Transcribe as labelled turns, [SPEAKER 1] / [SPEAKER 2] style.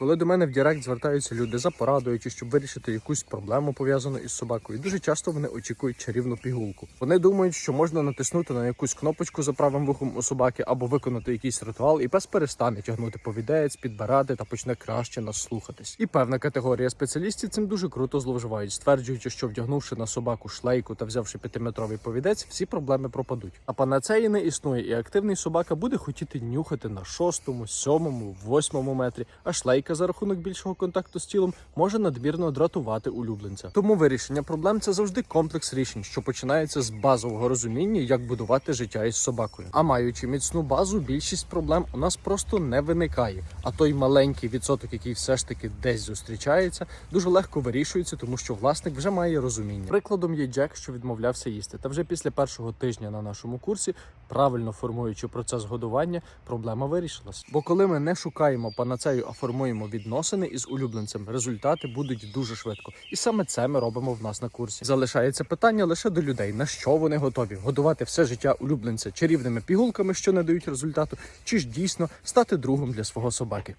[SPEAKER 1] Коли до мене в Директ звертаються люди за порадою чи щоб вирішити якусь проблему пов'язану із собакою, дуже часто вони очікують чарівну пігулку. Вони думають, що можна натиснути на якусь кнопочку за правим вухом у собаки або виконати якийсь ритуал, і пес перестане тягнути повідець, підбирати та почне краще нас слухатись. І певна категорія спеціалістів цим дуже круто зловживають, стверджуючи, що вдягнувши на собаку шлейку та взявши п'ятиметровий повідець, всі проблеми пропадуть. А панацеї не існує, і активний собака буде хотіти нюхати на шостому, сьомому, восьмому метрі, а шлейка за рахунок більшого контакту з тілом може надмірно дратувати улюбленця. Тому вирішення проблем це завжди комплекс рішень, що починається з базового розуміння, як будувати життя із собакою. А маючи міцну базу, більшість проблем у нас просто не виникає. А той маленький відсоток, який все ж таки десь зустрічається, дуже легко вирішується, тому що власник вже має розуміння. Прикладом є Джек, що відмовлявся їсти. Та вже після першого тижня на нашому курсі, правильно формуючи процес годування, проблема вирішилась. Бо коли ми не шукаємо панацею, а формуємо відносини із улюбленцем, результати будуть дуже швидко. І саме це ми робимо в нас на курсі. Залишається питання лише до людей: на що вони готові годувати все життя улюбленця чарівними пігулками, що не дають результату, чи ж дійсно стати другом для свого собаки.